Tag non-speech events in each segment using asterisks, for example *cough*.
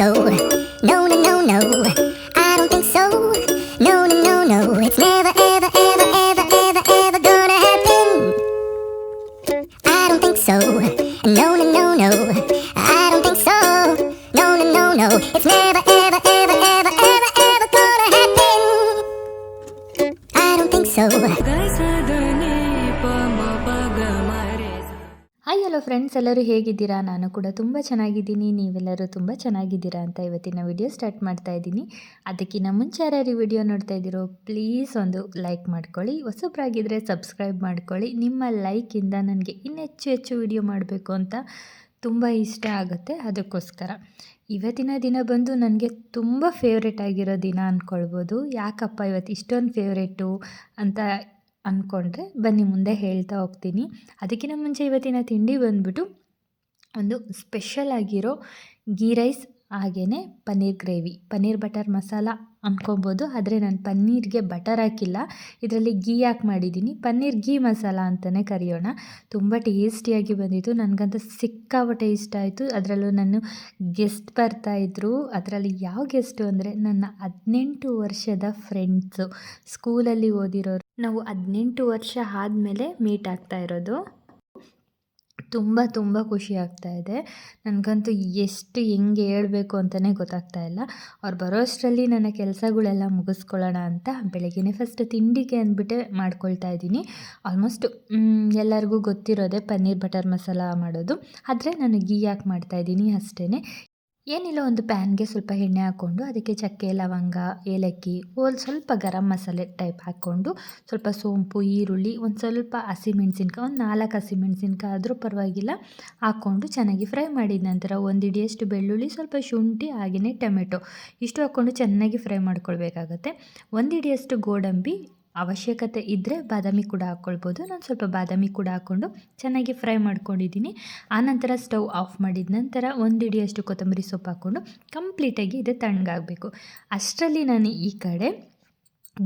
soul. Hello friends ಎಲ್ಲರೂ ಹೇಗಿದ್ದೀರಾ? ನಾನು ಕೂಡ ತುಂಬ ಚೆನ್ನಾಗಿದ್ದೀನಿ. ನೀವೆಲ್ಲರೂ ತುಂಬ ಚೆನ್ನಾಗಿದ್ದೀರಾ ಅಂತ ಇವತ್ತಿನ ವಿಡಿಯೋ ಸ್ಟಾರ್ಟ್ ಮಾಡ್ತಾ ಇದ್ದೀನಿ. ಅದಕ್ಕಿಂತ ಮುಂಚೆ ಯಾರ್ಯಾರು ವಿಡಿಯೋ ನೋಡ್ತಾ ಇದ್ದೀರೋ ಪ್ಲೀಸ್ ಒಂದು ಲೈಕ್ ಮಾಡ್ಕೊಳ್ಳಿ. ಹೊಸಬ್ರಾಗಿದ್ದರೆ ಸಬ್ಸ್ಕ್ರೈಬ್ ಮಾಡ್ಕೊಳ್ಳಿ. ನಿಮ್ಮ ಲೈಕಿಂದ ನನಗೆ ಇನ್ನೆಚ್ಚು ಹೆಚ್ಚು ಹೆಚ್ಚು ವಿಡಿಯೋ ಮಾಡಬೇಕು ಅಂತ ತುಂಬ ಇಷ್ಟ ಆಗುತ್ತೆ. ಅದಕ್ಕೋಸ್ಕರ ಇವತ್ತಿನ ದಿನ ಬಂದು ನನಗೆ ತುಂಬ ಫೇವ್ರೆಟ್ ಆಗಿರೋ ದಿನ ಅಂದ್ಕೊಳ್ಬೋದು ಯಾಕಪ್ಪ ಇವತ್ತು ಇಷ್ಟೊಂದು ಫೇವ್ರೇಟು ಅಂತ ಅಂದ್ಕೊಂಡ್ರೆ ಬನ್ನಿ ಮುಂದೆ ಹೇಳ್ತಾ ಹೋಗ್ತೀನಿ. ಅದಕ್ಕಿಂತ ಮುಂಚೆ ಇವತ್ತಿನ ತಿಂಡಿ ಬಂದ್ಬಿಟ್ಟು ಒಂದು ಸ್ಪೆಷಲ್ ಆಗಿರೋ ಗೀ ರೈಸ್ ಹಾಗೇ ಪನ್ನೀರ್ ಗ್ರೇವಿ ಪನ್ನೀರ್ ಬಟರ್ ಮಸಾಲ ಅಂದ್ಕೊಬೋದು ಆದರೆ ನಾನು ಪನ್ನೀರ್ಗೆ ಬಟರ್ ಹಾಕಿಲ್ಲ. ಇದರಲ್ಲಿ ಗೀ ಹಾಕಿ ಮಾಡಿದ್ದೀನಿ ಪನ್ನೀರ್ ಗೀ ಮಸಾಲ ಅಂತಲೇ ಕರೆಯೋಣ. ತುಂಬ ಟೇಸ್ಟಿಯಾಗಿ ಬಂದಿತ್ತು. ನನಗಂತೂ ಸಿಕ್ಕಾಪಟ್ಟೆ ಇಷ್ಟ ಆಯಿತು. ಅದರಲ್ಲೂ ನಾನು ಗೆಸ್ಟ್ ಬರ್ತಾಯಿದ್ರು ಅದರಲ್ಲಿ ಯಾವ ಗೆಸ್ಟು ಅಂದರೆ ನನ್ನ ಹದಿನೆಂಟು ವರ್ಷದ ಫ್ರೆಂಡ್ಸು ಸ್ಕೂಲಲ್ಲಿ ಓದಿರೋರು. ನಾವು ಹದಿನೆಂಟು ವರ್ಷ ಆದಮೇಲೆ ಮೀಟ್ ಆಗ್ತಾ ಇರೋದು. ತುಂಬ ತುಂಬ ಖುಷಿ ಆಗ್ತಾ ಇದೆ. ನನಗಂತೂ ಎಷ್ಟು ಹೆಂಗೆ ಹೇಳಬೇಕು ಅಂತಲೇ ಗೊತ್ತಾಗ್ತಾ ಇಲ್ಲ. ಅವ್ರು ಬರೋಷ್ಟರಲ್ಲಿ ನನ್ನ ಕೆಲಸಗಳೆಲ್ಲ ಮುಗಿಸ್ಕೊಳ್ಳೋಣ ಅಂತ ಬೆಳಗ್ಗೆನೇ ಫಸ್ಟ್ ತಿಂಡಿಗೆ ಅಂದ್ಬಿಟ್ಟೆ ಮಾಡ್ಕೊಳ್ತಾ ಇದ್ದೀನಿ. ಆಲ್ಮೋಸ್ಟ್ ಎಲ್ಲರಿಗೂ ಗೊತ್ತಿರೋದೆ ಪನ್ನೀರ್ ಬಟರ್ ಮಸಾಲ ಮಾಡೋದು. ಆದರೆ ನಾನು ಗೀ ಮಾಡ್ತಾ ಮಾಡ್ತಾಯಿದ್ದೀನಿ ಅಷ್ಟೇ ಏನಿಲ್ಲ, ಒಂದು ಪ್ಯಾನ್ಗೆ ಸ್ವಲ್ಪ ಎಣ್ಣೆ ಹಾಕ್ಕೊಂಡು, ಅದಕ್ಕೆ ಚಕ್ಕೆ, ಲವಂಗ, ಏಲಕ್ಕಿ ಒಂದು ಸ್ವಲ್ಪ ಗರಂ ಮಸಾಲೆ ಟೈಪ್ ಹಾಕ್ಕೊಂಡು, ಸ್ವಲ್ಪ ಸೋಂಪು, ಈರುಳ್ಳಿ, ಒಂದು ಸ್ವಲ್ಪ ಹಸಿಮೆಣ್ಸಿನ್ಕಾಯಿ, ಒಂದು ನಾಲ್ಕು ಹಸಿಮೆಣ್ಸಿನ್ಕಾಯಿ ಆದರೂ ಪರವಾಗಿಲ್ಲ, ಹಾಕ್ಕೊಂಡು ಚೆನ್ನಾಗಿ ಫ್ರೈ ಮಾಡಿದ ನಂತರ ಒಂದು ಹಿಡಿಯಷ್ಟು ಬೆಳ್ಳುಳ್ಳಿ, ಸ್ವಲ್ಪ ಶುಂಠಿ ಹಾಗೆಯೇ ಟೊಮೆಟೊ, ಇಷ್ಟು ಹಾಕ್ಕೊಂಡು ಚೆನ್ನಾಗಿ ಫ್ರೈ ಮಾಡ್ಕೊಳ್ಬೇಕಾಗತ್ತೆ. ಒಂದು ಹಿಡಿಯಷ್ಟು ಗೋಡಂಬಿ ಅವಶ್ಯಕತೆ ಇದ್ದರೆ ಬಾದಾಮಿ ಕೂಡ ಹಾಕ್ಕೊಳ್ಬೋದು. ನಾನು ಸ್ವಲ್ಪ ಬಾದಾಮಿ ಕೂಡ ಹಾಕ್ಕೊಂಡು ಚೆನ್ನಾಗಿ ಫ್ರೈ ಮಾಡ್ಕೊಂಡಿದ್ದೀನಿ. ಆನಂತರ ಸ್ಟವ್ ಆಫ್ ಮಾಡಿದ ನಂತರ ಒಂದು ಹಿಡಿಯಷ್ಟು ಕೊತ್ತಂಬರಿ ಸೊಪ್ಪು ಹಾಕ್ಕೊಂಡು ಕಂಪ್ಲೀಟಾಗಿ ಇದು ತಣ್ಣಗಾಗಬೇಕು. ಅಷ್ಟರಲ್ಲಿ ನಾನು ಈ ಕಡೆ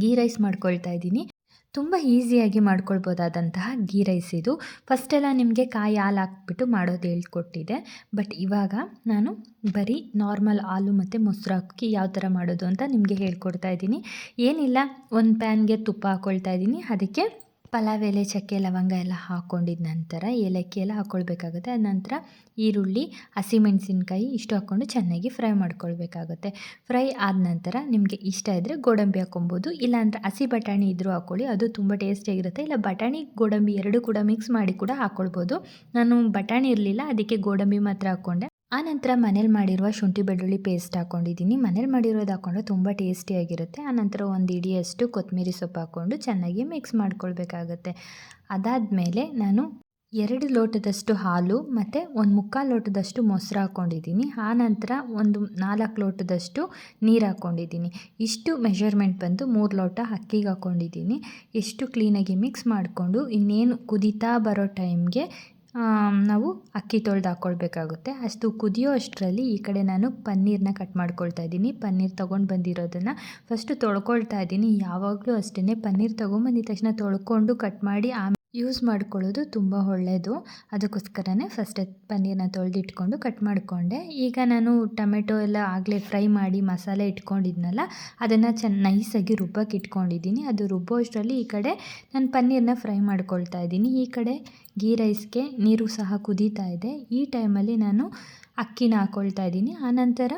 ಗೀ ರೈಸ್ ಮಾಡ್ಕೊಳ್ತಾ ಇದ್ದೀನಿ. ತುಂಬ ಈಸಿಯಾಗಿ ಮಾಡ್ಕೊಳ್ಬೋದಾದಂತಹ ಗೀ ರೈಸ್ ಇದು. ಫಸ್ಟೆಲ್ಲ ನಿಮಗೆ ಕಾಯಿ ಹಾಲು ಹಾಕ್ಬಿಟ್ಟು ಮಾಡೋದು ಹೇಳ್ಕೊಟ್ಟಿದೆ. ಬಟ್ ಇವಾಗ ನಾನು ಬರೀ ನಾರ್ಮಲ್ ಹಾಲು ಮತ್ತು ಮೊಸರು ಹಾಕಿ ಯಾವ ಥರ ಮಾಡೋದು ಅಂತ ನಿಮಗೆ ಹೇಳ್ಕೊಡ್ತಾ ಇದ್ದೀನಿ. ಏನಿಲ್ಲ, ಒಂದು ಪ್ಯಾನ್ಗೆ ತುಪ್ಪ ಹಾಕ್ಕೊಳ್ತಾ ಇದ್ದೀನಿ. ಅದಕ್ಕೆ ಪಲಾವ್, ಎಲೆ, ಚಕ್ಕೆ, ಲವಂಗ ಎಲ್ಲ ಹಾಕ್ಕೊಂಡಿದ ನಂತರ ಏಲಕ್ಕಿ ಎಲ್ಲ ಹಾಕ್ಕೊಳ್ಬೇಕಾಗುತ್ತೆ ಅದ ನಂತರ ಈರುಳ್ಳಿ, ಹಸಿಮೆಣಸಿನ್ಕಾಯಿ ಇಷ್ಟು ಹಾಕ್ಕೊಂಡು ಚೆನ್ನಾಗಿ ಫ್ರೈ ಮಾಡ್ಕೊಳ್ಬೇಕಾಗುತ್ತೆ. ಫ್ರೈ ಆದ ನಂತರ ನಿಮಗೆ ಇಷ್ಟ ಇದ್ದರೆ ಗೋಡಂಬಿ ಹಾಕ್ಕೊಬೋದು ಇಲ್ಲಾಂದರೆ ಹಸಿ ಬಟಾಣಿ ಇದ್ದರೂ ಹಾಕ್ಕೊಳ್ಳಿ ಅದು ತುಂಬ ಟೇಸ್ಟಿಯಾಗಿರುತ್ತೆ ಇಲ್ಲ, ಬಟಾಣಿ, ಗೋಡಂಬಿ ಎರಡೂ ಕೂಡ ಮಿಕ್ಸ್ ಮಾಡಿ ಕೂಡ ಹಾಕ್ಕೊಳ್ಬೋದು ನಾನು ಬಟಾಣಿ ಇರಲಿಲ್ಲ, ಅದಕ್ಕೆ ಗೋಡಂಬಿ ಮಾತ್ರ ಹಾಕ್ಕೊಂಡೆ ಆನಂತರ ಮನೇಲಿ ಮಾಡಿರುವ ಶುಂಠಿ ಬೆಳ್ಳುಳ್ಳಿ ಪೇಸ್ಟ್ ಹಾಕ್ಕೊಂಡಿದ್ದೀನಿ ಮನೇಲಿ ಮಾಡಿರೋದು ಹಾಕ್ಕೊಂಡ್ರೆ ತುಂಬ ಟೇಸ್ಟಿಯಾಗಿರುತ್ತೆ ಆನಂತರ ಒಂದು ಇಡಿಯಷ್ಟು ಕೊತ್ತಂಬರಿ ಸೊಪ್ಪು ಹಾಕ್ಕೊಂಡು ಚೆನ್ನಾಗಿ ಮಿಕ್ಸ್ ಮಾಡ್ಕೊಳ್ಬೇಕಾಗತ್ತೆ. ಅದಾದಮೇಲೆ ನಾನು ಎರಡು ಲೋಟದಷ್ಟು ಹಾಲು ಮತ್ತು ಒಂದು ಮುಕ್ಕಾಲು ಲೋಟದಷ್ಟು ಮೊಸರು ಹಾಕ್ಕೊಂಡಿದ್ದೀನಿ ಆನಂತರ ಒಂದು ನಾಲ್ಕು ಲೋಟದಷ್ಟು ನೀರು ಹಾಕ್ಕೊಂಡಿದ್ದೀನಿ ಇಷ್ಟು ಮೆಷರ್ಮೆಂಟ್ ಬಂದು ಮೂರು ಲೋಟ ಅಕ್ಕಿಗೆ ಹಾಕ್ಕೊಂಡಿದ್ದೀನಿ ಎಷ್ಟು ಕ್ಲೀನಾಗಿ ಮಿಕ್ಸ್ ಮಾಡಿಕೊಂಡು ಇನ್ನೇನು ಕುದೀತಾ ಬರೋ ಟೈಮ್ಗೆ ನಾವು ಅಕ್ಕಿ ತೊಳೆದು ಹಾಕ್ಕೊಳ್ಬೇಕಾಗುತ್ತೆ ಅಷ್ಟು ಕುದಿಯೋ ಅಷ್ಟರಲ್ಲಿ ಈ ಕಡೆ ನಾನು ಪನ್ನೀರನ್ನ ಕಟ್ ಮಾಡ್ಕೊಳ್ತಾ ಇದ್ದೀನಿ. ಪನ್ನೀರ್ ತೊಗೊಂಡು ಬಂದಿರೋದನ್ನು ಫಸ್ಟು ತೊಳ್ಕೊಳ್ತಾ ಇದ್ದೀನಿ. ಯಾವಾಗಲೂ ಅಷ್ಟೇ ಪನ್ನೀರ್ ತೊಗೊಂಬಂದಿದ ತಕ್ಷಣ ತೊಳ್ಕೊಂಡು ಕಟ್ ಮಾಡಿ ಆಮೇಲೆ ಯೂಸ್ ಮಾಡ್ಕೊಳ್ಳೋದು ತುಂಬ ಒಳ್ಳೆಯದು ಅದಕ್ಕೋಸ್ಕರನೇ ಫಸ್ಟ್ ಪನ್ನೀರನ್ನ ತೊಳೆದಿಟ್ಕೊಂಡು ಕಟ್ ಮಾಡಿಕೊಂಡೆ. ಈಗ ನಾನು ಟೊಮೆಟೊ ಎಲ್ಲ ಆಗಲೇ ಫ್ರೈ ಮಾಡಿ ಮಸಾಲೆ ಇಟ್ಕೊಂಡಿದ್ನಲ್ಲ, ಅದನ್ನು ಚೆನ್ನ ನೈಸಾಗಿ ರುಬ್ಬಕ್ಕೆ ಇಟ್ಕೊಂಡಿದ್ದೀನಿ. ಅದು ರುಬ್ಬೋ ಅಷ್ಟರಲ್ಲಿ ಈ ಕಡೆ ನಾನು ಪನ್ನೀರನ್ನ ಫ್ರೈ ಮಾಡ್ಕೊಳ್ತಾ ಇದ್ದೀನಿ. ಈ ಕಡೆ ಗೀ ರೈಸ್ಗೆ ನೀರು ಸಹ ಕುದೀತಾ ಇದೆ. ಈ ಟೈಮಲ್ಲಿ ನಾನು ಅಕ್ಕಿನ ಹಾಕ್ಕೊಳ್ತಾ ಇದ್ದೀನಿ. ಆನಂತರ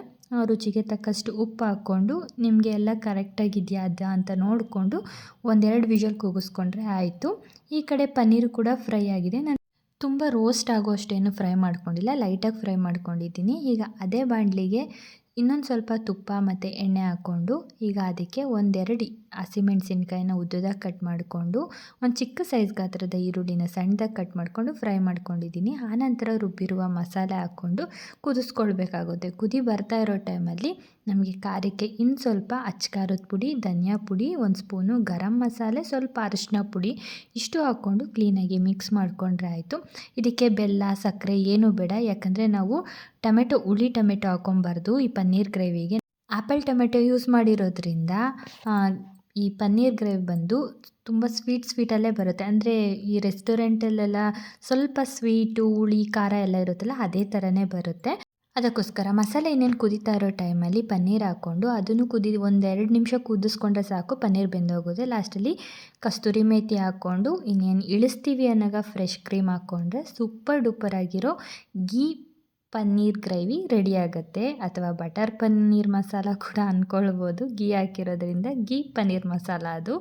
ರುಚಿಗೆ ತಕ್ಕಷ್ಟು ಉಪ್ಪು ಹಾಕ್ಕೊಂಡು ನಿಮಗೆ ಎಲ್ಲ ಕರೆಕ್ಟಾಗಿದೆಯಾ ಅದ ಅಂತ ನೋಡಿಕೊಂಡು ಒಂದೆರಡು ವಿಷಲ್ ಕೂಗಿಸ್ಕೊಂಡ್ರೆ ಆಯಿತು. ಈ ಕಡೆ ಪನ್ನೀರು ಕೂಡ ಫ್ರೈ ಆಗಿದೆ. ನಾನು ತುಂಬ ರೋಸ್ಟ್ ಆಗೋ ಅಷ್ಟೇನು ಫ್ರೈ ಮಾಡ್ಕೊಂಡಿಲ್ಲ ಲೈಟಾಗಿ ಫ್ರೈ ಮಾಡ್ಕೊಂಡಿದ್ದೀನಿ. ಈಗ ಅದೇ ಬಾಣಲಿಗೆ ಇನ್ನೊಂದು ಸ್ವಲ್ಪ ತುಪ್ಪ ಮತ್ತು ಎಣ್ಣೆ ಹಾಕ್ಕೊಂಡು ಈಗ ಅದಕ್ಕೆ ಒಂದೆರಡು ಹಸಿಮೆಣ್ಸಿನ್ಕಾಯಿನ ಉದ್ದದಾಗ ಕಟ್ ಮಾಡಿಕೊಂಡು ಒಂದು ಚಿಕ್ಕ ಸೈಜ್ ಗಾತ್ರದ ಈರುಳ್ಳಿನ ಸಣ್ಣದಾಗಿ ಕಟ್ ಮಾಡಿಕೊಂಡು ಫ್ರೈ ಮಾಡ್ಕೊಂಡಿದ್ದೀನಿ ಆನಂತರ ರುಬ್ಬಿರುವ ಮಸಾಲೆ ಹಾಕ್ಕೊಂಡು ಕುದಿಸ್ಕೊಳ್ಬೇಕಾಗುತ್ತೆ. ಕುದಿ ಬರ್ತಾ ಇರೋ ಟೈಮಲ್ಲಿ ನಮಗೆ ಖಾರಕ್ಕೆ ಇನ್ನು ಸ್ವಲ್ಪ ಅಚ್ಚಕಾರದ ಪುಡಿ, ಧನಿಯಾ ಪುಡಿ, ಒಂದು ಸ್ಪೂನು ಗರಂ ಮಸಾಲೆ, ಸ್ವಲ್ಪ ಅರಿಶಿನ ಪುಡಿ ಇಷ್ಟು ಹಾಕ್ಕೊಂಡು ಕ್ಲೀನಾಗಿ ಮಿಕ್ಸ್ ಮಾಡಿಕೊಂಡ್ರೆ ಆಯಿತು. ಇದಕ್ಕೆ ಬೆಲ್ಲ, ಸಕ್ಕರೆ ಏನೂ ಬೇಡ. ಯಾಕಂದರೆ ನಾವು ಟೊಮೆಟೊ, ಹುಳಿ ಟೊಮೆಟೊ ಹಾಕ್ಕೊಬಾರ್ದು ಈ ಪನ್ನೀರ್ ಗ್ರೇವಿಗೆ. ಆ್ಯಪಲ್ ಟೊಮೆಟೊ ಯೂಸ್ ಮಾಡಿರೋದ್ರಿಂದ ಈ ಪನ್ನೀರ್ ಗ್ರೇವಿ ಬಂದು ತುಂಬ ಸ್ವೀಟ್ ಸ್ವೀಟಲ್ಲೇ ಬರುತ್ತೆ. ಅಂದರೆ ಈ ರೆಸ್ಟೋರೆಂಟಲ್ಲೆಲ್ಲ ಸ್ವಲ್ಪ ಸ್ವೀಟು, ಹುಳಿ, ಖಾರ ಎಲ್ಲ ಇರುತ್ತಲ್ಲ, ಅದೇ ಥರನೇ ಬರುತ್ತೆ. ಅದಕ್ಕೋಸ್ಕರ ಮಸಾಲೆ ಇನ್ನೇನು ಕುದೀತಾ ಇರೋ ಟೈಮಲ್ಲಿ ಪನ್ನೀರ್ ಹಾಕ್ಕೊಂಡು ಅದನ್ನು ಕುದಿ, ಒಂದೆರಡು ನಿಮಿಷ ಕುದಿಸ್ಕೊಂಡ್ರೆ ಸಾಕು, ಪನ್ನೀರ್ ಬೆಂದೋಗುತ್ತೆ ಲಾಸ್ಟಲ್ಲಿ ಕಸ್ತೂರಿ ಮೇತಿ ಹಾಕ್ಕೊಂಡು ಇನ್ನೇನು ಇಳಿಸ್ತೀವಿ ಅನ್ನೋಗ ಫ್ರೆಶ್ ಕ್ರೀಮ್ ಹಾಕ್ಕೊಂಡ್ರೆ ಸೂಪರ್ ಡೂಪರ್ ಆಗಿರೋ ಗೀ ಪನ್ನೀರ್ ಗ್ರೇವಿ ರೆಡಿ ಆಗುತ್ತೆ ಅಥವಾ ಬಟರ್ ಪನ್ನೀರ್ ಮಸಾಲ ಕೂಡ ಅಂದ್ಕೊಳ್ಬೋದು. ಗೀ ಹಾಕಿರೋದ್ರಿಂದ ಗೀ ಪನ್ನೀರ್ ಮಸಾಲ ಅದು.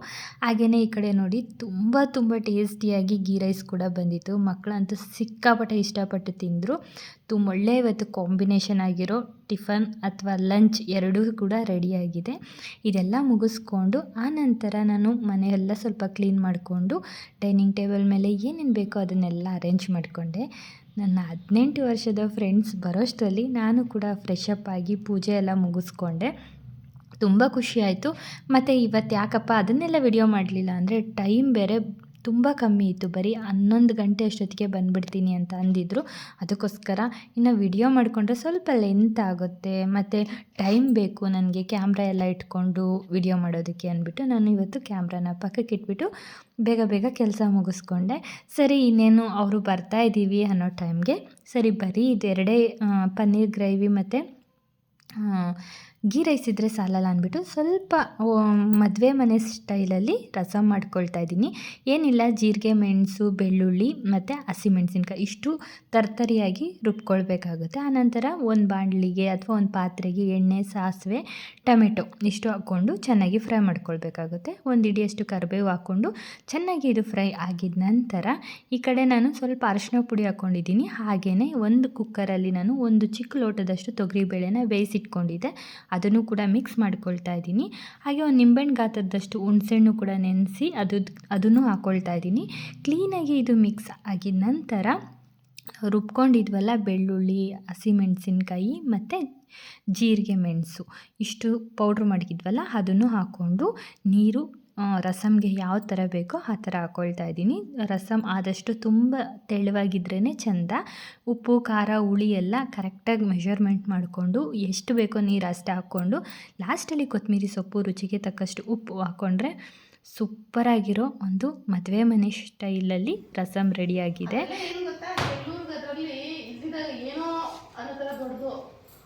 ಹಾಗೆಯೇ ಈ ಕಡೆ ನೋಡಿ ತುಂಬ ತುಂಬ ಟೇಸ್ಟಿಯಾಗಿ ಗೀ ರೈಸ್ ಕೂಡ ಬಂದಿತ್ತು. ಮಕ್ಕಳಂತೂ ಸಿಕ್ಕಾಪಟ್ಟೆ ಇಷ್ಟಪಟ್ಟು ತಿಂದರು. ತುಂಬ ಒಳ್ಳೆಯ ಇವತ್ತು ಕಾಂಬಿನೇಷನ್ ಆಗಿರೋ ಟಿಫನ್ ಅಥವಾ ಲಂಚ್ ಎರಡೂ ಕೂಡ ರೆಡಿಯಾಗಿದೆ ಇದೆಲ್ಲ ಮುಗಿಸ್ಕೊಂಡು ಆನಂತರ ನಾನು ಮನೆಯೆಲ್ಲ ಸ್ವಲ್ಪ ಕ್ಲೀನ್ ಮಾಡಿಕೊಂಡು ಡೈನಿಂಗ್ ಟೇಬಲ್ ಮೇಲೆ ಏನೇನು ಬೇಕೋ ಅದನ್ನೆಲ್ಲ ಅರೇಂಜ್ ಮಾಡಿಕೊಂಡೆ. ನನ್ನ ಹದಿನೆಂಟು ವರ್ಷದ ಫ್ರೆಂಡ್ಸ್ ಬರೋಷ್ಟರಲ್ಲಿ ನಾನು ಕೂಡ ಫ್ರೆಶ್ ಅಪ್ ಆಗಿ ಪೂಜೆ ಎಲ್ಲ ಮುಗಿಸ್ಕೊಂಡೆ. ತುಂಬ ಖುಷಿ ಆಯಿತು. ಮತ್ತು ಇವತ್ತು ಯಾಕಪ್ಪ ಅದನ್ನೆಲ್ಲ ವಿಡಿಯೋ ಮಾಡಲಿಲ್ಲ ಅಂದರೆ ಟೈಮ್ ಬೇರೆ ತುಂಬ ಕಮ್ಮಿ ಇತ್ತು. ಬರೀ ಹನ್ನೊಂದು ಗಂಟೆ ಅಷ್ಟೊತ್ತಿಗೆ ಬಂದುಬಿಡ್ತೀನಿ ಅಂತ ಅಂದಿದ್ರು. ಅದಕ್ಕೋಸ್ಕರ ಇನ್ನು ವಿಡಿಯೋ ಮಾಡಿಕೊಂಡ್ರೆ ಸ್ವಲ್ಪ ಲೆಂತ್ ಆಗುತ್ತೆ. ಮತ್ತು ಟೈಮ್ ಬೇಕು ನನಗೆ ಕ್ಯಾಮ್ರಾ ಎಲ್ಲ ಇಟ್ಕೊಂಡು ವಿಡಿಯೋ ಮಾಡೋದಕ್ಕೆ ಅಂದ್ಬಿಟ್ಟು ನಾನು ಇವತ್ತು ಕ್ಯಾಮ್ರಾನ ಪಕ್ಕಕ್ಕೆ ಇಟ್ಬಿಟ್ಟು ಬೇಗ ಬೇಗ ಕೆಲಸ ಮುಗಿಸ್ಕೊಂಡೆ. ಸರಿ, ಇನ್ನೇನು ಅವರು ಬರ್ತಾ ಇದ್ದೀವಿ ಅನ್ನೋ ಟೈಮ್ಗೆ ಸರಿ ಬರೀ ಇದೆರಡೇ ಪನ್ನೀರ್ ಗ್ರೇವಿ ಮತ್ತು ಗೀ ರೈಸ್ ಇದ್ದರೆ ಸಾಲಲ್ಲ ಅಂದ್ಬಿಟ್ಟು ಸ್ವಲ್ಪ ಮದುವೆ ಮನೆ ಸ್ಟೈಲಲ್ಲಿ ರಸಂ ಮಾಡ್ಕೊಳ್ತಾ ಇದ್ದೀನಿ. ಏನಿಲ್ಲ, ಜೀರಿಗೆ, ಮೆಣಸು, ಬೆಳ್ಳುಳ್ಳಿ ಮತ್ತು ಹಸಿಮೆಣಸಿನ್ಕಾಯಿ ಇಷ್ಟು ತರ್ತರಿಯಾಗಿ ರುಬ್ಕೊಳ್ಬೇಕಾಗುತ್ತೆ. ಆನಂತರ ಒಂದು ಬಾಣಲಿಗೆ ಅಥವಾ ಒಂದು ಪಾತ್ರೆಗೆ ಎಣ್ಣೆ, ಸಾಸಿವೆ, ಟೊಮೆಟೊ ಇಷ್ಟು ಹಾಕ್ಕೊಂಡು ಚೆನ್ನಾಗಿ ಫ್ರೈ ಮಾಡ್ಕೊಳ್ಬೇಕಾಗುತ್ತೆ. ಒಂದು ಇಡಿಯಷ್ಟು ಕರಿಬೇವು ಹಾಕ್ಕೊಂಡು ಚೆನ್ನಾಗಿ ಇದು ಫ್ರೈ ಆಗಿದ ನಂತರ ಈ ಕಡೆ ನಾನು ಸ್ವಲ್ಪ ಅರಶಿನ ಪುಡಿ ಹಾಕ್ಕೊಂಡಿದ್ದೀನಿ ಹಾಗೆಯೇ ಒಂದು ಕುಕ್ಕರಲ್ಲಿ ನಾನು ಒಂದು ಚಿಕ್ಕ ಲೋಟದಷ್ಟು ತೊಗರಿಬೇಳೆನ ಬೇಯಿಸಿಟ್ಕೊಂಡಿದ್ದೆ. ಅದನ್ನು ಕೂಡ ಮಿಕ್ಸ್ ಮಾಡ್ಕೊಳ್ತಾ ಇದ್ದೀನಿ. ಹಾಗೆ ಒಂದು ನಿಂಬೆಹಣ್ಣು ಗಾತ್ರದಷ್ಟು ಹುಣಸೆಹಣ್ಣು ಕೂಡ ನೆನೆಸಿ ಅದು, ಅದನ್ನು ಹಾಕ್ಕೊಳ್ತಾ ಇದ್ದೀನಿ. ಕ್ಲೀನಾಗಿ ಇದು ಮಿಕ್ಸ್ ಆಗಿದ ನಂತರ ರುಬ್ಕೊಂಡಿದ್ವಲ್ಲ ಬೆಳ್ಳುಳ್ಳಿ, ಹಸಿಮೆಣಸಿನ್ಕಾಯಿ ಮತ್ತು ಜೀರಿಗೆ ಮೆಣಸು. ಇಷ್ಟು ಪೌಡ್ರ್ ಮಾಡಿದ್ವಲ್ಲ ಅದನ್ನು ಹಾಕ್ಕೊಂಡು ನೀರು ರಸಮ್ಗೆ ಯಾವ ಥರ ಬೇಕೋ ಆ ಥರ ಹಾಕ್ಕೊಳ್ತಾ ಇದ್ದೀನಿ. ರಸಮ್ ಆದಷ್ಟು ತುಂಬ ತೆಳುವಾಗಿದ್ರೇ ಚೆಂದ. ಉಪ್ಪು ಖಾರ ಹುಳಿ ಎಲ್ಲ ಕರೆಕ್ಟಾಗಿ ಮೆಷರ್ಮೆಂಟ್ ಮಾಡಿಕೊಂಡು ಎಷ್ಟು ಬೇಕೋ ನೀರು ಅಷ್ಟು ಹಾಕ್ಕೊಂಡು ಲಾಸ್ಟಲ್ಲಿ ಕೊತ್ತಂಬರಿ ಸೊಪ್ಪು ರುಚಿಗೆ ತಕ್ಕಷ್ಟು ಉಪ್ಪು ಹಾಕ್ಕೊಂಡ್ರೆ ಸೂಪರಾಗಿರೋ ಒಂದು ಮದುವೆ ಮನೆ ಸ್ಟೈಲಲ್ಲಿ ರಸಮ್ ರೆಡಿಯಾಗಿದೆ ಏನೋ ಅನ್ನೋ ದೊಡ್ಡದು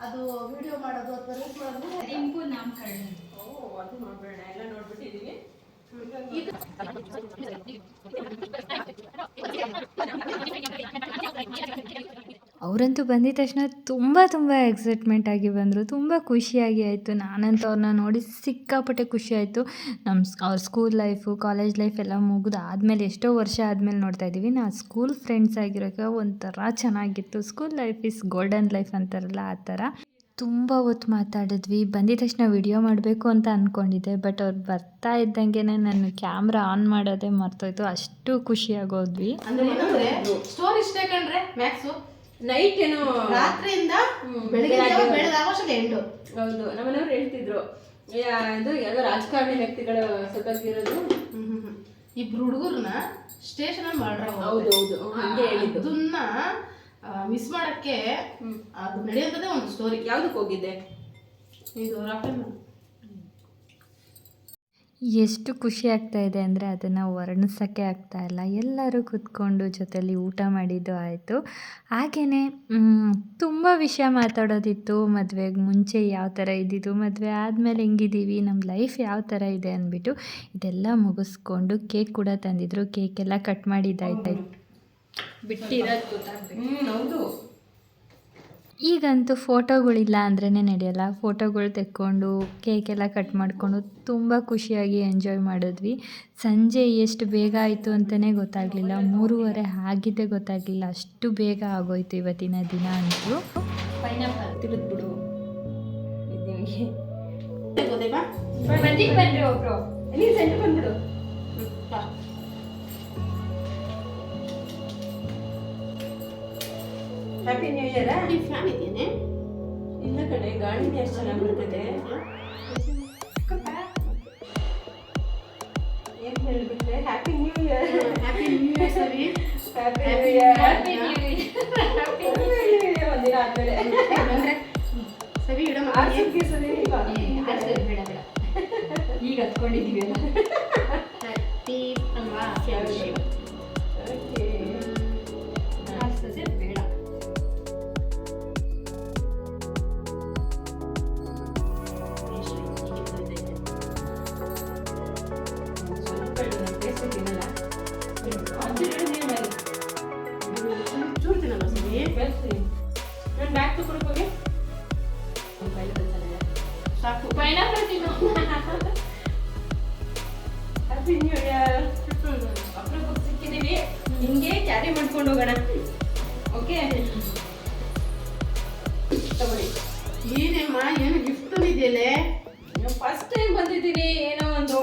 ಅದು ವಿಡಿಯೋ ಮಾಡೋದು ಅಥವಾ ರೀಲ್ಸ್ ಮಾಡೋದು ಓ ಅದು ನೋಡ್ಬೇಡ ಎಲ್ಲ ನೋಡ್ಬಿಟ್ಟಿದೀವಿ ಅವರಂತೂ ಬಂದಿದ ತಕ್ಷಣ ತುಂಬ ತುಂಬ ಎಕ್ಸೈಟ್ಮೆಂಟ್ ಆಗಿ ಬಂದರು. ತುಂಬ ಖುಷಿಯಾಗಿ ಆಯಿತು. ನಾನಂತೂ ಅವ್ರನ್ನ ನೋಡಿ ಸಿಕ್ಕಾಪಟ್ಟೆ ಖುಷಿ ಆಯಿತು. ನಮ್ಮ ಅವ್ರ ಸ್ಕೂಲ್ ಲೈಫು ಕಾಲೇಜ್ ಲೈಫ್ ಎಲ್ಲ ಮುಗಿದು ಆದಮೇಲೆ ಎಷ್ಟೋ ವರ್ಷ ಆದಮೇಲೆ ನೋಡ್ತಾ ಇದ್ದೀವಿ. ನಾ ಸ್ಕೂಲ್ ಫ್ರೆಂಡ್ಸ್ ಆಗಿರೋಕೆ ಒಂಥರ ಚೆನ್ನಾಗಿತ್ತು. School life is golden life ಅಂತಾರಲ್ಲ, ಆ ಥರ. ತುಂಬ ಹೊತ್ತು ಮಾತಾಡಿದ್ವಿ. ಬಂದಿದ ತಕ್ಷಣ ವಿಡಿಯೋ ಮಾಡಬೇಕು ಅಂತ ಅಂದ್ಕೊಂಡಿದ್ದೆ ಬಟ್ ಅವ್ರು ಬರ್ತಾ ಇದ್ದಂಗೆ ನನ್ನ ಕ್ಯಾಮ್ರಾ ಆನ್ ಮಾಡೋದೇ ಮರ್ತೋಯ್ತು. ಅಷ್ಟು ಖುಷಿಯಾಗೋದ್ವಿ. ಅಂದ್ರೆ ಸ್ಟೋರಿ ಇಷ್ಟೇ ಕಂಡ್ರೆ ಮ್ಯಾಕ್ಸು ನೈಟ್ ಏನು ರಾತ್ರಿಯಿಂದ ಬೆಳಗ್ಗೆ ಬೆಳಗಾಗೋಷ್ಟು ಎಂಟು ಹೌದು. ನಮ್ಮನೆಯವ್ರು ಹೇಳ್ತಿದ್ರು ಇದು ಯಾವುದೋ ರಾಜಕಾರಣಿ ವ್ಯಕ್ತಿಗಳು ಸತ್ತೋಗಿರೋದು ಇಬ್ರು ಹುಡುಗರನ್ನ ಸ್ಟೇಷನ್ ಅಲ್ಲಿ ಮಾಡ್ರ ಹೌದು ಹೌದು. ಹಂಗೆ ಹೇಳಿದ್ದು. ಅದನ್ನ ಮಿಸ್ ಮಾಡಕ್ಕೆ ಅದು ನಡೆಯುತ್ತದೆ ಒಂದು ಸ್ಟೋರಿ ಯಾವ್ದಕ್ಕೆ ಹೋಗಿದ್ದೆ? ಇದು ರಾಫೆಲ್ ಎಷ್ಟು ಖುಷಿ ಆಗ್ತಾ ಇದೆ ಅಂದರೆ ಅದನ್ನು ವರ್ಣಿಸೋಕ್ಕೆ ಆಗ್ತಾ ಇಲ್ಲ. ಎಲ್ಲರೂ ಕೂತ್ಕೊಂಡು ಜೊತೆಯಲ್ಲಿ ಊಟ ಮಾಡಿದ್ದು ಆಯಿತು. ಹಾಗೆಯೇ ತುಂಬ ವಿಷಯ ಮಾತಾಡೋದಿತ್ತು ಮದುವೆಗೆ. ಮುಂಚೆ ಯಾವ ಥರ ಇದ್ದಿದ್ದು ಮದುವೆ ಆದಮೇಲೆ ಹೆಂಗಿದ್ದೀವಿ ನಮ್ಮ ಲೈಫ್ ಯಾವ ಥರ ಇದೆ ಅಂದ್ಬಿಟ್ಟು ಇದೆಲ್ಲ ಮುಗಿಸ್ಕೊಂಡು ಕೇಕ್ ಕೂಡ ತಂದಿದ್ರು. ಕೇಕೆಲ್ಲ ಕಟ್ ಮಾಡಿದ್ದಾಯ್ತು ಬಿಟ್ಟಿರೋದು. ಹೌದು. ಈಗಂತೂ ಫೋಟೋಗಳಿಲ್ಲ ಅಂದ್ರೇ ನಡೆಯಲ್ಲ. ಫೋಟೋಗಳು ತೆಕ್ಕೊಂಡು ಕೇಕೆಲ್ಲ ಕಟ್ ಮಾಡಿಕೊಂಡು ತುಂಬ ಖುಷಿಯಾಗಿ ಎಂಜಾಯ್ ಮಾಡಿದ್ವಿ. ಸಂಜೆ ಎಷ್ಟು ಬೇಗ ಆಯಿತು ಅಂತಲೇ ಗೊತ್ತಾಗಲಿಲ್ಲ. ಮೂರುವರೆ ಆಗಿದ್ದೇ ಗೊತ್ತಾಗಲಿಲ್ಲ. ಅಷ್ಟು ಬೇಗ ಆಗೋಯ್ತು ಇವತ್ತಿನ ದಿನ ಅಂತೂ. ಪೈನಾಪಲ್ ತಿಳಿದ್ಬಿಡು ಬಂದ್ಬಿಡು. ಹ್ಯಾಪಿ ನ್ಯೂ ಇಯರ್ ಫ್ಯಾನ್ ಇದೆಯೇ ಇಲ್ಲ ಕಣೆ ಗಾಳಿನೇ ಎಷ್ಟು ಚೆನ್ನಾಗಿ ಬರ್ತದೆ ಏನು ಹೇಳ್ಬಿಟ್ರೆ happy new year happy new year ಸರಿ. ಹ್ಯಾಪಿ ನ್ಯೂ ಇಯರ್ ಹ್ಯಾಪಿ ಒಂದಿನ ಆದ್ಮೇಲೆ. ಸರಿ ಬೇಡ ಬೇಡ. ಈಗ ಹತ್ಕೊಂಡಿದೀವಿ ಅಲ್ಲ. ಅಲ್ವಾ ಹ್ಯಾಪಿ ನ್ಯೂ ಇಯರ್ ಅಪ್ರೂಪಕ್ಕೆ ಸಿಕ್ಕಿದೀವಿ ಹಿಂಗೆ ಕ್ಯಾರಿ ಮಾಡ್ಕೊಂಡು ಹೋಗೋಣ. ಓಕೆ ತಗೊಳ್ಳಿ. ಏನೇಮ್ಮ ಏನು ಗಿಫ್ಟ್ ತಂದಿದ್ಯಲ್ಲೇ ಫಸ್ಟ್ ಟೈಮ್ ಬಂದಿದ್ದೀನಿ ಏನೋ ಒಂದು.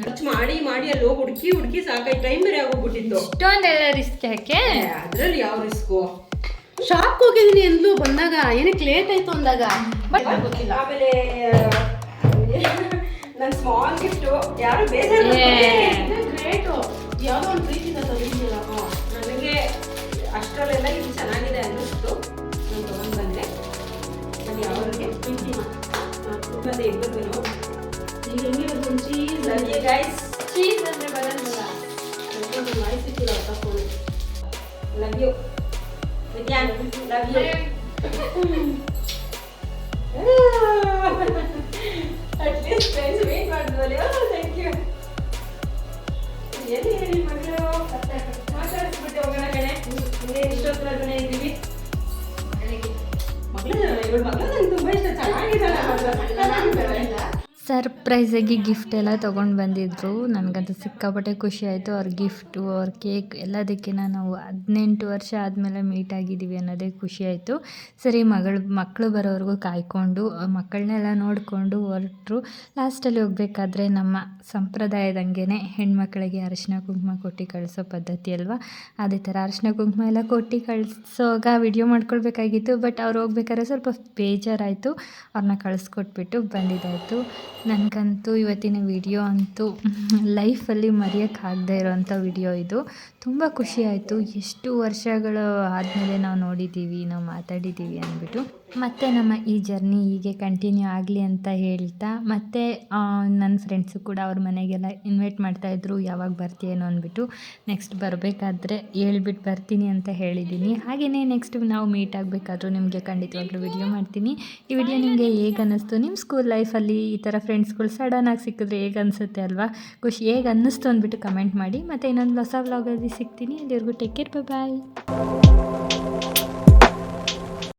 ಖರ್ಚು ಮಾಡಿ ಮಾಡಿ ಅಲ್ಲಿ ಹೋಗಿ ಹುಡುಕಿ ಹುಡುಕಿ ಸಾಕಾಗಿ ಟೈಮ್ ಬೇರೆ ಆಗೋಗ್ಬಿಟ್ಟಿತ್ತು ಇಷ್ಟೊಂದೆಲ್ಲ ರಿಸ್ಕ್ ಯಾಕೆ? ಅದ್ರಲ್ಲಿ ಯಾವ ರಿಸ್ಕು ಶಾಪ್ ಹೋಗಿದ್ದೀನಿ ಎಂದ್ಲು ಬಂದಾಗ ಏನಕ್ಕೆ ಲೇಟ್ ಆಯ್ತು ಅಂದಾಗ? ಬಟ್ ಗೊತ್ತಿಲ್ಲ. ಆಮೇಲೆ ನನ್ನ ಸ್ಮಾಲ್ ಗಿಫ್ಟ್ ಯಾರು ಬೇಜಾರು ಗ್ರೇಟು ಯಾವುದೋ ಒಂದು ಪ್ರೀತಿಯಿಂದ ತಗೊಂಡಿಲ್ಲ ನನಗೆ ಅಷ್ಟರಲ್ಲೆಲ್ಲ ಇದು ಚೆನ್ನಾಗಿದೆ ಅನ್ನಿಸ್ತು ನಾನು ತಗೊಂಡು ಬಂದೆ ನಾನು ಯಾವ್ರಿಗೆ ಪ್ರೀತಿ ಮತ್ತೆ ಇಬ್ಬರು ಈಗ ಚೀಸ್ ಯು ಗೈಸ್ ಚೀಸ್ ಅಂದರೆ ಬರಲ್ವಲ್ಲ ಮಾಡಿ ಸಿಕ್ಕಿಲ್ಲ ತಕೊಂಡು love you ವಿದ್ಯಾನ್ love you at least friends wait thank you ಎಲ್ಲಿ ಹೇಳಿ ಮಗಳು? ಮಾತಾಡಿಸ್ಬಿಟ್ಟು ಕಣೆ. ಹಿಂಗೆ ಇಷ್ಟೊತ್ತರಗನೆ ಇದ್ದೀವಿ. ಮಗಳು ಇವಳು ನಂಗೆ ತುಂಬ ಇಷ್ಟ. ಚೆನ್ನಾಗಿದ್ದಾಳೆ ಸರ್ಪ್ರೈಸಾಗಿ ಗಿಫ್ಟ್ ಎಲ್ಲ ತೊಗೊಂಡು ಬಂದಿದ್ರು. ನನಗಂತೂ ಸಿಕ್ಕಾಪಟ್ಟೆ ಖುಷಿ ಆಯಿತು. ಅವ್ರ ಗಿಫ್ಟು ಅವ್ರ ಕೇಕ್ ಎಲ್ಲದಕ್ಕಿಂತ ನಾವು ಹದಿನೆಂಟು ವರ್ಷ ಆದಮೇಲೆ ಮೀಟ್ ಆಗಿದ್ದೀವಿ ಅನ್ನೋದೇ ಖುಷಿ ಆಯಿತು. ಸರಿ, ಮಗಳು ಮಕ್ಕಳು ಬರೋವರೆಗೂ ಕಾಯ್ಕೊಂಡು ಮಕ್ಕಳನ್ನೆಲ್ಲ ನೋಡಿಕೊಂಡು ಹೊರಟರು. ಲಾಸ್ಟಲ್ಲಿ ಹೋಗಬೇಕಾದ್ರೆ ನಮ್ಮ ಸಂಪ್ರದಾಯದಂಗೆ ಹೆಣ್ಮಕ್ಳಿಗೆ ಅರಿಶಿನ ಕುಂಕುಮ ಕೊಟ್ಟು ಕಳಿಸೋ ಪದ್ಧತಿ ಅಲ್ವಾ? ಅದೇ ಥರ ಅರಿಶಿನ ಕುಂಕುಮ ಎಲ್ಲ ಕೊಟ್ಟು ಕಳಿಸೋಗ ವಿಡಿಯೋ ಮಾಡ್ಕೊಳ್ಬೇಕಾಗಿತ್ತು. ಬಟ್ ಅವ್ರು ಹೋಗ್ಬೇಕಾದ್ರೆ ಸ್ವಲ್ಪ ಬೇಜಾರಾಯಿತು. ಅವ್ರನ್ನ ಕಳಿಸ್ಕೊಟ್ಬಿಟ್ಟು ಬಂದಿದ್ದಾಯಿತು. ನನಗಂತೂ ಇವತ್ತಿನ ವಿಡಿಯೋ ಅಂತೂ *laughs* ಲೈಫಲ್ಲಿ ಮರೆಯೋಕ್ಕಾಗದೇ ಇರೋವಂಥ ವಿಡಿಯೋ ಇದು. ತುಂಬ ಖುಷಿ ಆಯಿತು. ಎಷ್ಟು ವರ್ಷಗಳು ಆದಮೇಲೆ ನಾವು ನೋಡಿದ್ದೀವಿ ನಾವು ಮಾತಾಡಿದ್ದೀವಿ ಅಂದ್ಬಿಟ್ಟು. ಮತ್ತು ನಮ್ಮ ಈ ಜರ್ನಿ ಹೀಗೆ ಕಂಟಿನ್ಯೂ ಆಗಲಿ ಅಂತ ಹೇಳ್ತಾ, ಮತ್ತು ನನ್ನ ಫ್ರೆಂಡ್ಸು ಕೂಡ ಅವ್ರ ಮನೆಗೆಲ್ಲ ಇನ್ವೈಟ್ ಮಾಡ್ತಾಯಿದ್ರು ಯಾವಾಗ ಬರ್ತೀಯೇನೋ ಅಂದ್ಬಿಟ್ಟು. ನೆಕ್ಸ್ಟ್ ಬರಬೇಕಾದ್ರೆ ಹೇಳ್ಬಿಟ್ಟು ಬರ್ತೀನಿ ಅಂತ ಹೇಳಿದ್ದೀನಿ ಹಾಗೆಯೇ ನೆಕ್ಸ್ಟ್ ನಾವು ಮೀಟ್ ಆಗಬೇಕಾದ್ರೂ ನಿಮಗೆ ಖಂಡಿತವಾಗ್ಲೂ ವಿಡಿಯೋ ಮಾಡ್ತೀನಿ. ಈ ವಿಡಿಯೋ ನಿಮಗೆ ಹೇಗೆ ಅನ್ನಿಸ್ತು? ನಿಮ್ಮ ಸ್ಕೂಲ್ ಲೈಫಲ್ಲಿ ಈ ಥರ ಫ್ರೆಂಡ್ಸ್ಗಳು ಸಡನ್ನಾಗಿ ಸಿಕ್ಕಿದ್ರೆ ಹೇಗೆ ಅನಿಸುತ್ತೆ ಅಲ್ವಾ? ಖುಷಿ, ಹೇಗೆ ಅನ್ನಿಸ್ತು ಅಂದ್ಬಿಟ್ಟು ಕಮೆಂಟ್ ಮಾಡಿ. ಮತ್ತು ಇನ್ನೊಂದು ಹೊಸ ವ್ಲಾಗಲ್ಲಿ ಸಿಗ್ತೀನಿ. ಅಲ್ಲಿವರೆಗೂ ಟೇಕ್ ಕೇರ್ ಬಾಯ್